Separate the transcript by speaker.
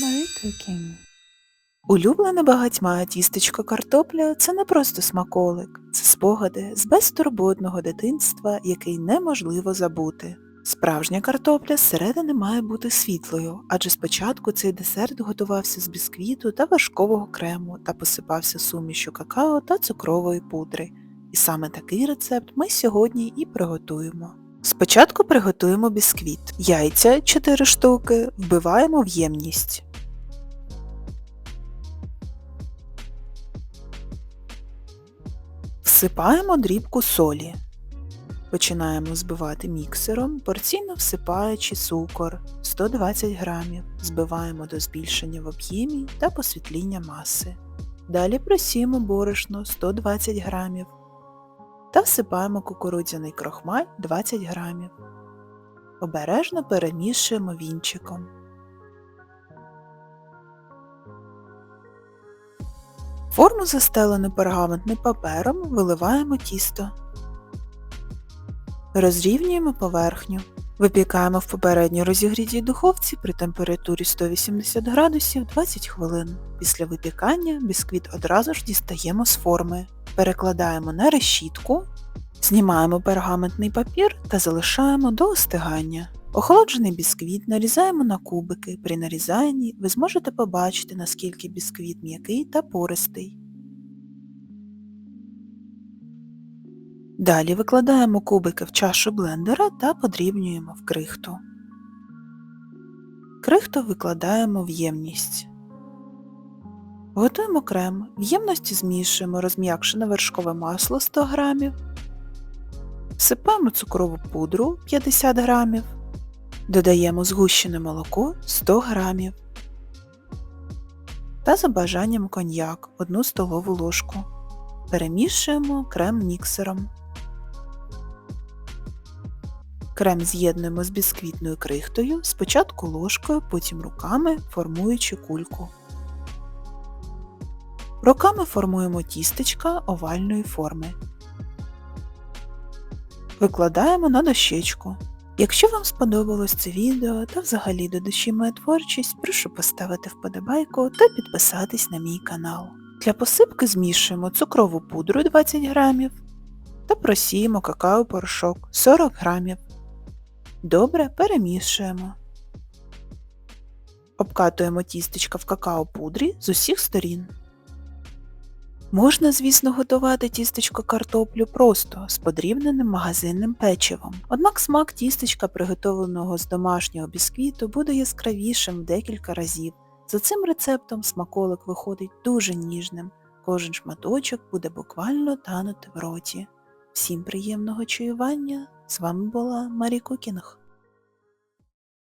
Speaker 1: Marie. Улюблене багатьма тістечко картопля це не просто смаколик, це спогади з безтурботного дитинства, який неможливо забути. Справжня картопля зсередини має бути світлою, адже спочатку цей десерт готувався з бісквіту та вершкового крему та посипався сумішю какао та цукрової пудри. І саме такий рецепт ми сьогодні і приготуємо. Спочатку приготуємо бісквіт. Яйця 4 штуки вбиваємо в ємність. Всипаємо дрібку солі. Починаємо збивати міксером, порційно всипаючи цукор 120 грамів, збиваємо до збільшення в об'ємі та посвітління маси. Далі просіємо борошно 120 грамів та всипаємо кукурудзяний крохмаль 20 грамів. Обережно перемішуємо вінчиком. Форму застелену пергаментним папером виливаємо тісто. Розрівнюємо поверхню. Випікаємо в попередньо розігрітій духовці при температурі 180 градусів 20 хвилин. Після випікання бісквіт одразу ж дістаємо з форми. Перекладаємо на решітку, знімаємо пергаментний папір та залишаємо до остигання. Охолоджений бісквіт нарізаємо на кубики. При нарізанні ви зможете побачити, наскільки бісквіт м'який та пористий. Далі викладаємо кубики в чашу блендера та подрібнюємо в крихту. Крихту викладаємо в ємність. Готуємо крем. В ємності змішуємо розм'якшене вершкове масло 100 г, всипаємо цукрову пудру 50 г, додаємо згущене молоко 100 г та за бажанням коньяк 1 столову ложку. Перемішуємо крем міксером. Крем з'єднуємо з бісквітною крихтою, спочатку ложкою, потім руками, формуючи кульку. Руками формуємо тістечка овальної форми. Викладаємо на дощечку. Якщо вам сподобалось це відео та взагалі до душі моя творчість, прошу поставити вподобайку та підписатись на мій канал. Для посипки змішуємо цукрову пудру 20 грамів та просіємо какао-порошок 40 грамів. Добре перемішуємо. Обкатуємо тістечка в какао-пудрі з усіх сторін. Можна, звісно, готувати тістечко картоплю просто з подрібненим магазинним печивом. Однак смак тістечка, приготовленого з домашнього бісквіту, буде яскравішим в декілька разів. За цим рецептом смаколик виходить дуже ніжним. Кожен шматочок буде буквально танути в роті. Всім приємного чаювання! З вами була Марі Кукінг.